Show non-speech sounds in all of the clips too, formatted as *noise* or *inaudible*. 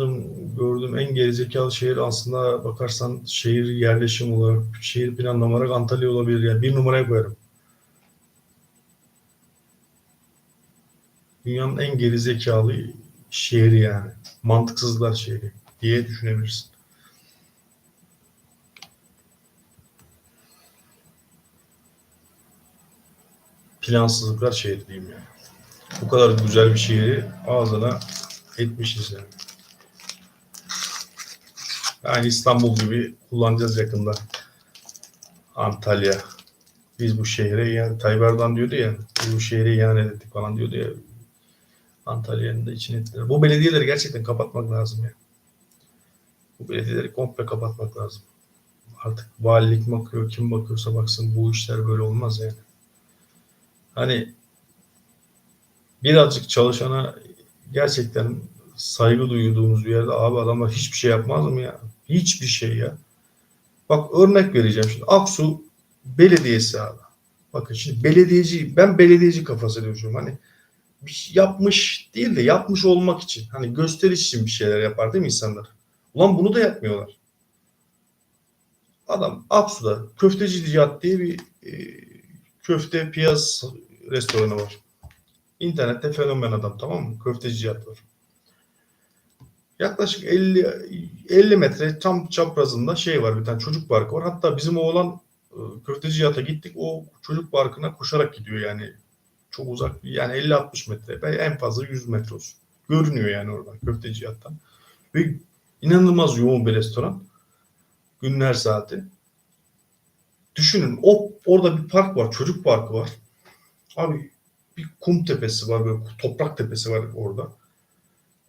yaşadığım, gördüğüm en gerizekalı şehir aslında bakarsan şehir yerleşim olarak, şehir planlama olarak Antalya olabilir. Yani bir numaraya koyarım. Dünyanın en gerizekalı şehri yani. Mantıksızlar şehri diye düşünebilirsin. Plansızlıklar şehri diyeyim yani. Bu kadar güzel bir şehri ağzına etmişiz yani. Yani İstanbul gibi kullanacağız yakında. Antalya. Biz bu şehre yani Tayyip Erdoğan diyordu ya biz bu şehre ihanet ettik falan diyordu ya. Antalya'nın da içine ettiler. Bu belediyeleri gerçekten kapatmak lazım ya. Bu belediyeleri komple kapatmak lazım. Artık valilik bakıyor, kim bakıyorsa baksın bu işler böyle olmaz yani. Hani birazcık çalışana gerçekten saygı duyduğumuz bir yerde abi adamlar hiçbir şey yapmaz mı ya? Hiçbir şey ya. Bak örnek vereceğim şimdi. Aksu Belediyesi abi. Bakın şimdi belediyeci, ben belediyeci kafası diyorum. Hani bir şey yapmış değil de yapmış olmak için. Hani gösteriş için bir şeyler yapar değil mi insanlar? Ulan bunu da yapmıyorlar. Adam Aksu'da Köfteci Cihat diye bir e, köfte piyaz restoranı var. İnternette fenomen adam tamam mı? Köfteci Cihat var. Yaklaşık 50 50 metre tam çaprazında şey var bir tane çocuk parkı var. Hatta bizim oğlan e, köfteci Cihat'a gittik. O çocuk parkına koşarak gidiyor yani. Çok uzak yani 50-60 metre. Belki en fazla 100 metre olsun. Görünüyor yani oradan köfteci Cihat'tan. Ve inanılmaz yoğun bir restoran. Günler saati. Düşünün o orada bir park var. Çocuk parkı var. Abi bir kum tepesi var böyle toprak tepesi var orada.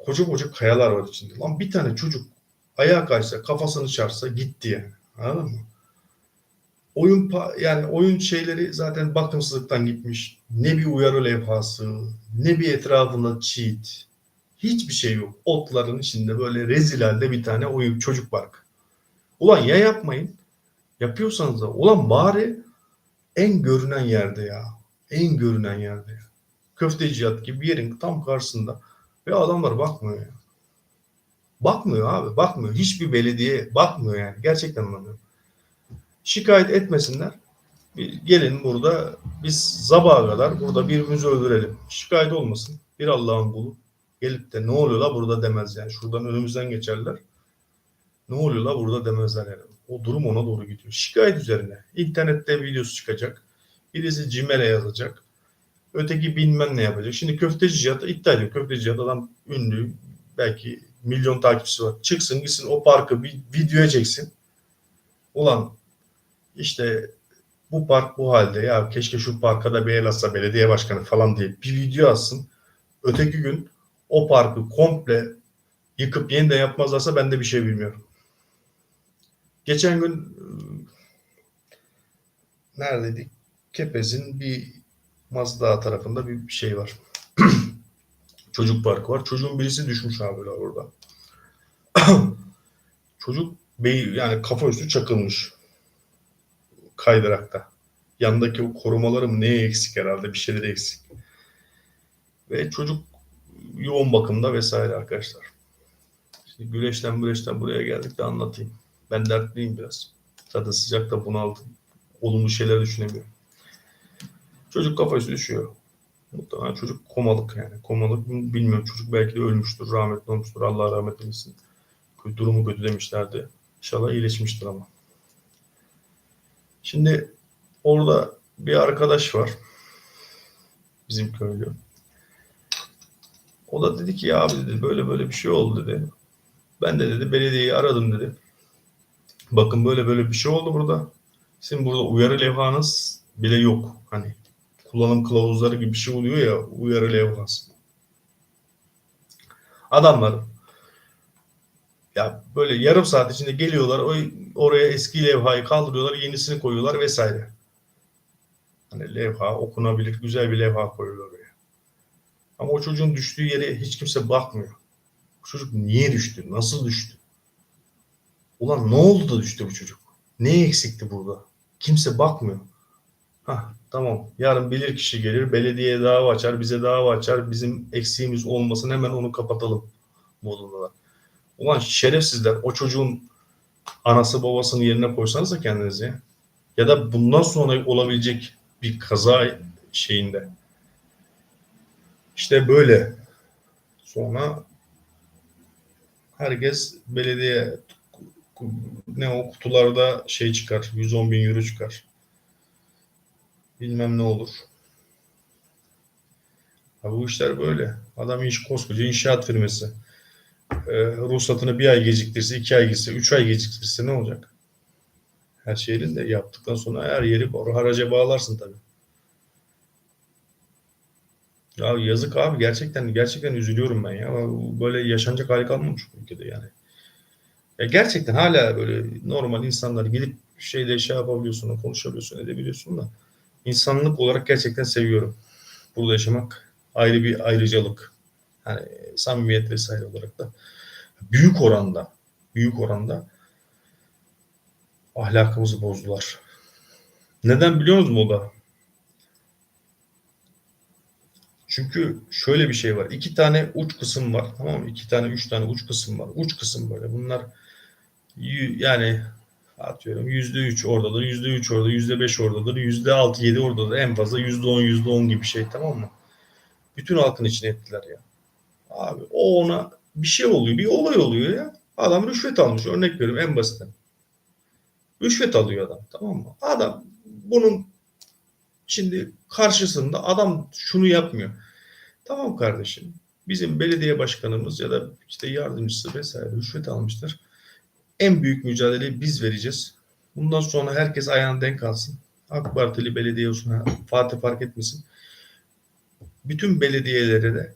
Koca koca kayalar var içinde. Lan bir tane çocuk ayağa kaysa kafasını çarpsa gitti yani. Anladın mı? Oyun yani oyun şeyleri zaten bakımsızlıktan gitmiş. Ne bir uyarı levhası, ne bir etrafında cheat. Hiçbir şey yok. Otların içinde böyle rezil halde bir tane oyun çocuk parkı. Ulan ya yapmayın. Yapıyorsanız da ulan bari en görünen yerde ya. En görünen yerde ya. Köfteciyat gibi bir yerin tam karşısında. Ve adamlar bakmıyor. Bakmıyor abi. Bakmıyor. Hiçbir belediye bakmıyor yani. Gerçekten anlamıyorum. Şikayet etmesinler. Gelin burada biz sabaha kadar burada birbirimizi öldürelim. Şikayet olmasın. Bir Allah'ın kulu gelip de ne oluyor la burada demez yani. Şuradan önümüzden geçerler. Ne oluyor la burada demezler yani. O durum ona doğru gidiyor. Şikayet üzerine. İnternette videosu çıkacak. Birisi Cimer'e yazacak. Öteki bilmem ne yapacak. Şimdi köfteci Cihat iddia ediyor. Köfteci Cihat adam ünlü. Belki milyon takipçisi var. Çıksın gitsin o parkı bir videoya çeksin. Ulan işte bu park bu halde ya keşke şu parka da bir el atsa belediye başkanı falan diye bir video atsın. Öteki gün o parkı komple yıkıp yeniden yapmazlarsa ben de bir şey bilmiyorum. Geçen gün ıı, neredeydik? Kepez'in bir Mazda tarafında bir şey var. *clears throat* Çocuk parkı var. Çocuğun birisi düşmüş abi orada. *clears throat* Çocuk bey yani kafa üstü çakılmış. Kaydırakta. Yandaki o korumaları mı neye eksik herhalde bir şeyleri eksik. Ve çocuk yoğun bakımda vesaire arkadaşlar. Şimdi güreşten güreşten buraya geldik de anlatayım. Ben dertliyim biraz. Zaten sıcakta bunaldım. Olumlu şeyler düşünemiyorum. Çocuk kafası düşüyor. Muhtemelen çocuk komalık yani. Komalık bilmiyorum. Çocuk belki de ölmüştür, rahmetli olmuştur. Allah rahmet eylesin. Durumu kötü demişlerdi. İnşallah iyileşmiştir ama. Şimdi orada bir arkadaş var. Bizim köylü. O da dedi ki ya abi dedi böyle böyle bir şey oldu dedi. Ben de dedi belediyeyi aradım dedi. Bakın böyle böyle bir şey oldu burada. Sizin burada uyarı levhanız bile yok. Hani kullanım kılavuzları gibi bir şey oluyor ya uyarı levhası. Adamlar ya böyle yarım saat içinde geliyorlar o, oraya eski levhayı kaldırıyorlar yenisini koyuyorlar vesaire. Hani levha okunabilir güzel bir levha koyuyorlar oraya. Ama o çocuğun düştüğü yere hiç kimse bakmıyor. Bu çocuk niye düştü? Nasıl düştü? Ulan ne oldu da düştü bu çocuk? Ne eksikti burada? Kimse bakmıyor. Hah, tamam. Yarın bilir kişi gelir, belediye dava açar, bize dava açar. Bizim eksiğimiz olmasın hemen onu kapatalım modundalar. Ulan şerefsizler o çocuğun anası babasının yerine koysanız da kendinizi ya. Ya da bundan sonra olabilecek bir kaza şeyinde. İşte böyle. Sonra herkes belediye ne o kutularda şey çıkar. 110 bin euro çıkar. Bilmem ne olur. Ha, bu işler böyle. Adam iş koskoca inşaat firması. Ee, ruhsatını bir ay geciktirse, iki ay gitse, üç ay geciktirse ne olacak? Her şey elinde. Yaptıktan sonra her yeri haraca bağlarsın tabii. Ya yazık abi gerçekten gerçekten üzülüyorum ben ya. Böyle yaşanacak hali kalmamış bu ülkede yani. Ya gerçekten hala böyle normal insanlar gidip şeyde şey yapabiliyorsun, konuşabiliyorsun, edebiliyorsun da insanlık olarak gerçekten seviyorum. Burada yaşamak ayrı bir ayrıcalık. Yani samimiyet vesaire olarak da büyük oranda büyük oranda ahlakımızı bozdular. Neden biliyor musunuz mu o da? Çünkü şöyle bir şey var. İki tane uç kısım var. Tamam mı? İki tane, üç tane uç kısım var. Uç kısım böyle. Bunlar yani atıyorum yüzde üç oradadır, yüzde üç orada, yüzde beş oradadır, yüzde altı, yedi oradadır. En fazla yüzde on, yüzde on gibi şey tamam mı? Bütün halkın içine ettiler ya. Abi o ona bir şey oluyor, bir olay oluyor ya. Adam rüşvet almış. Örnek veriyorum en basitten. Rüşvet alıyor adam tamam mı? Adam bunun şimdi karşısında adam şunu yapmıyor. Tamam kardeşim bizim belediye başkanımız ya da işte yardımcısı vesaire rüşvet almıştır. En büyük mücadeleyi biz vereceğiz. Bundan sonra herkes ayağını denk alsın. AK Partili belediye olsun, Fatih fark etmesin. Bütün belediyelere de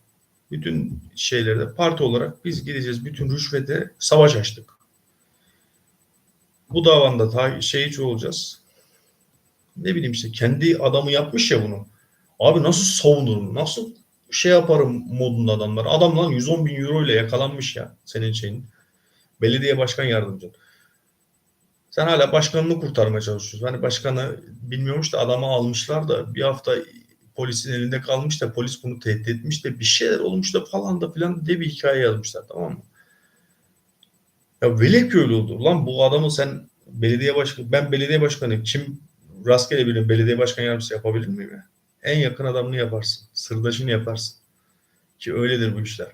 bütün şeylerde parti olarak biz gideceğiz bütün rüşvete savaş açtık. Bu davanda ta şeyci olacağız. Ne bileyim işte kendi adamı yapmış ya bunu. Abi nasıl savunurum? Nasıl şey yaparım modunda adamlar. Adam lan 110 bin euro ile yakalanmış ya senin şeyin. Belediye başkan yardımcın. Sen hala başkanını kurtarmaya çalışıyorsun. Hani başkanı bilmiyormuş da adamı almışlar da bir hafta polisin elinde kalmış da polis bunu tehdit etmiş de bir şeyler olmuş da falan da filan diye bir hikaye yazmışlar tamam mı? Ya velev ki öyle oldu. Lan bu adamı sen belediye başkanı ben belediye başkanıyım. Kim rastgele birinin belediye başkan yardımcısı yapabilir miyim ya? En yakın adamını yaparsın. Sırdaşını yaparsın. Ki öyledir bu işler.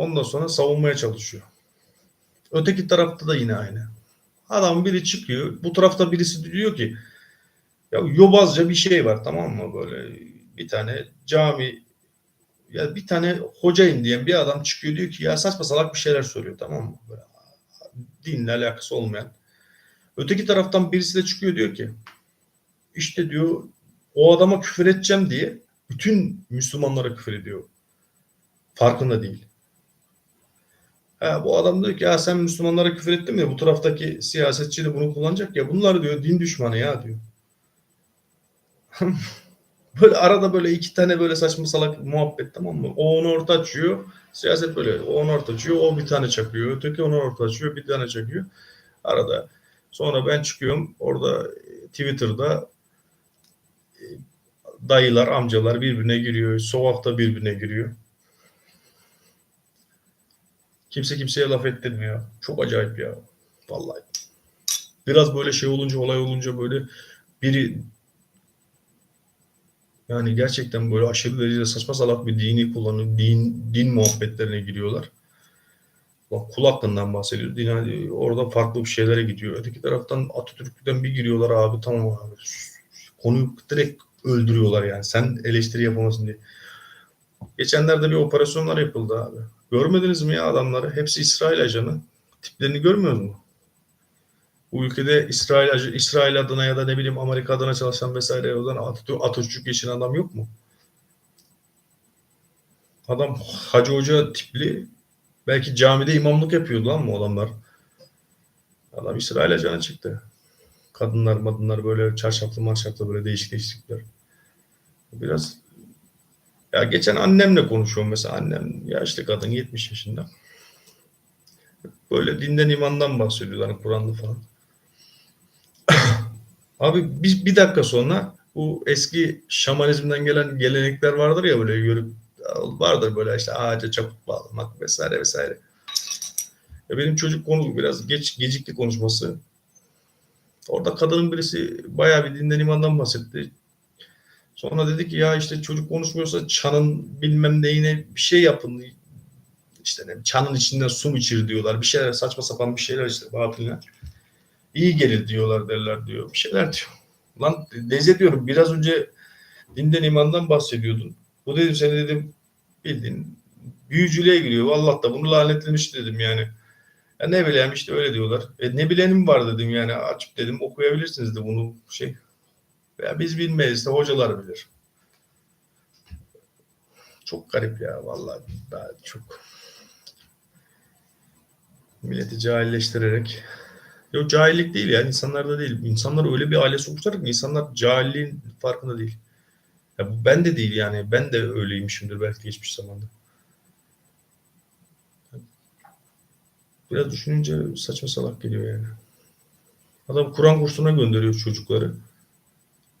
Ondan sonra savunmaya çalışıyor. Öteki tarafta da yine aynı. Adam biri çıkıyor. Bu tarafta birisi diyor ki ya yobazca bir şey var tamam mı böyle bir tane cami ya bir tane hocayım diyen bir adam çıkıyor diyor ki ya saçma salak bir şeyler söylüyor tamam mı? Böyle, dinle alakası olmayan. Öteki taraftan birisi de çıkıyor diyor ki işte diyor o adama küfür edeceğim diye bütün Müslümanlara küfür ediyor. Farkında değil. Ha, bu adam diyor ki ya sen Müslümanlara küfür ettin mi? Bu taraftaki siyasetçi de bunu kullanacak ya. Bunlar diyor din düşmanı ya diyor. *laughs* böyle arada böyle iki tane böyle saçma salak muhabbet tamam mı? O onu orta açıyor. Siyaset böyle. O onu orta açıyor. O bir tane çakıyor. Öteki onu orta açıyor. Bir tane çakıyor. Arada. Sonra ben çıkıyorum. Orada Twitter'da e, dayılar, amcalar birbirine giriyor. Sokakta birbirine giriyor. Kimse kimseye laf ettirmiyor. Çok acayip ya. Vallahi. Biraz böyle şey olunca, olay olunca böyle biri yani gerçekten böyle aşırı derecede saçma salak bir dini kullanıyor. Din, din muhabbetlerine giriyorlar. Bak kul hakkından bahsediyor. Din, hani orada farklı bir şeylere gidiyor. Öteki taraftan Atatürk'ten bir giriyorlar abi tamam abi. Konuyu direkt öldürüyorlar yani. Sen eleştiri yapamasın diye. Geçenlerde bir operasyonlar yapıldı abi. Görmediniz mi ya adamları? Hepsi İsrail ajanı. Tiplerini görmüyor mu? Bu ülkede İsrail İsrail adına ya da ne bileyim Amerika adına çalışan vesaire o zaman Atatürk, geçinen adam yok mu? Adam Hacı Hoca tipli belki camide imamlık yapıyordu lan bu adamlar. Adam İsrail ajanı çıktı. Kadınlar madınlar böyle çarşaflı marşaflı böyle değişik değişiklikler. Biraz ya geçen annemle konuşuyorum mesela annem yaşlı kadın 70 yaşında. Böyle dinden imandan bahsediyorlar hani Kur'an'da falan. *coughs* Abi bir, bir dakika sonra bu eski şamanizmden gelen gelenekler vardır ya böyle görüp vardır böyle işte ağaca çaput bağlamak vesaire vesaire. E benim çocuk konu biraz geç gecikti konuşması. Orada kadının birisi bayağı bir dinden imandan bahsetti. Sonra dedi ki ya işte çocuk konuşmuyorsa çanın bilmem neyine bir şey yapın. İşte ne, çanın içinden su mu içir diyorlar. Bir şeyler saçma sapan bir şeyler işte batiline. İyi gelir diyorlar derler diyor. Bir şeyler diyor. Lan Deze diyorum biraz önce dinden imandan bahsediyordun. Bu dedim seni dedim bildiğin büyücülüğe giriyor. Vallahi da bunu lanetlemiş dedim yani. Ya ne bileyim işte öyle diyorlar. E ne bilenim var dedim yani açıp dedim okuyabilirsiniz de bunu şey. Ya biz bilmeyiz de hocalar bilir. Çok garip ya vallahi daha çok milleti cahilleştirerek Yok cahillik değil ya insanlarda değil. İnsanlar öyle bir aile sokmuşlar ki insanlar cahilliğin farkında değil. Ya ben de değil yani. Ben de öyleymişimdir belki geçmiş zamanda. Biraz düşününce saçma salak geliyor yani. Adam Kur'an kursuna gönderiyor çocukları.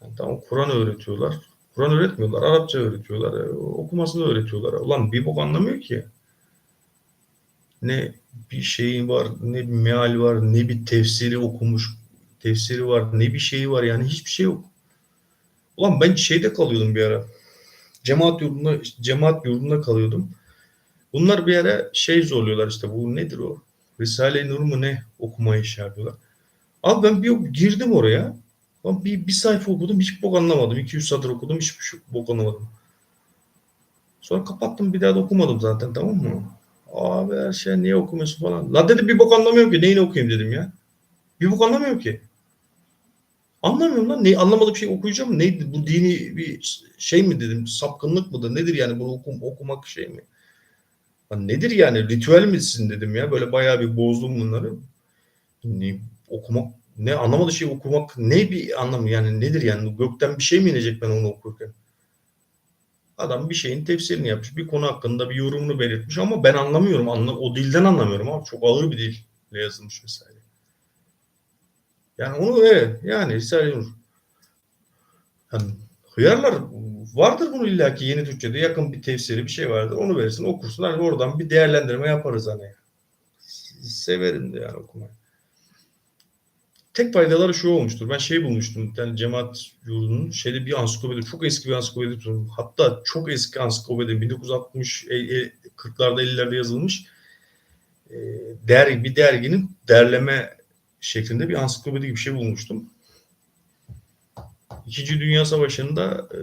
Yani tamam Kur'an öğretiyorlar. Kur'an öğretmiyorlar. Arapça öğretiyorlar. E, okumasını öğretiyorlar. Ulan bir bok anlamıyor ki. Ne bir şeyi var, ne bir meal var, ne bir tefsiri okumuş, tefsiri var, ne bir şeyi var yani hiçbir şey yok. Ulan ben şeyde kalıyordum bir ara. Cemaat yurdunda, cemaat yurdunda kalıyordum. Bunlar bir ara şey zorluyorlar işte bu nedir o? Risale-i Nur mu ne okumayı şey yapıyorlar. Abi ben bir girdim oraya. Ben bir, bir sayfa okudum hiç bok anlamadım. 200 satır okudum hiçbir şey bok anlamadım. Sonra kapattım bir daha da okumadım zaten tamam mı? Abi her şey niye okumuyorsun falan. La dedim bir bok anlamıyorum ki neyini okuyayım dedim ya. Bir bok anlamıyorum ki. Anlamıyorum lan. Ne, anlamadık şey okuyacağım. Neydi bu dini bir şey mi dedim. Sapkınlık mıdır? Nedir yani bunu okum, okumak şey mi? Lan nedir yani? Ritüel misin dedim ya. Böyle bayağı bir bozdum bunları. Ne, okumak ne anlamadığı şey okumak ne bir anlamı yani nedir yani gökten bir şey mi inecek ben onu okurken? Adam bir şeyin tefsirini yapmış. Bir konu hakkında bir yorumunu belirtmiş ama ben anlamıyorum. Anla, o dilden anlamıyorum abi. Çok ağır bir dille yazılmış mesela. Yani onu evet yani Risale-i Nur. Yani hıyarlar vardır bunu illaki yeni Türkçe'de yakın bir tefsiri bir şey vardır. Onu verirsin okursun. Hani oradan bir değerlendirme yaparız hani. Severim de yani okumayı. Tek faydaları şu olmuştur. Ben şey bulmuştum. Tane cemaat yurdunun şeyde bir ansiklopedi. Çok eski bir ansiklopedi tuttum. Hatta çok eski ansiklopedi. 1960 e, e, 40'larda 50'lerde yazılmış. E, dergi, bir derginin derleme şeklinde bir ansiklopedi gibi bir şey bulmuştum. İkinci Dünya Savaşı'nda e,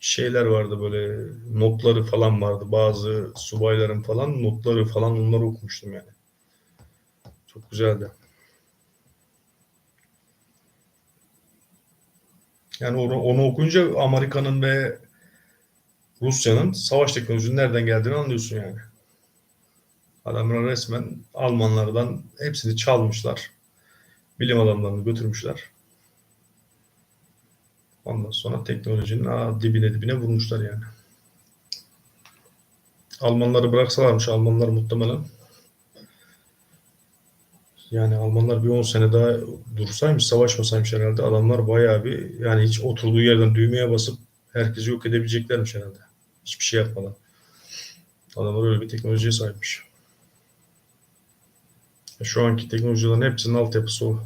şeyler vardı böyle notları falan vardı. Bazı subayların falan notları falan onları okumuştum yani. Çok güzeldi. Yani onu, onu okuyunca Amerika'nın ve Rusya'nın savaş teknolojisinin nereden geldiğini anlıyorsun yani. Adamlar resmen Almanlardan hepsini çalmışlar. Bilim adamlarını götürmüşler. Ondan sonra teknolojinin aa, dibine dibine vurmuşlar yani. Almanları bıraksalarmış Almanlar muhtemelen yani Almanlar bir 10 sene daha dursaymış, savaşmasaymış herhalde adamlar bayağı bir yani hiç oturduğu yerden düğmeye basıp herkesi yok edebileceklermiş herhalde. Hiçbir şey yapmadan. Adamlar öyle bir teknolojiye sahipmiş. Şu anki teknolojilerin hepsinin altyapısı o.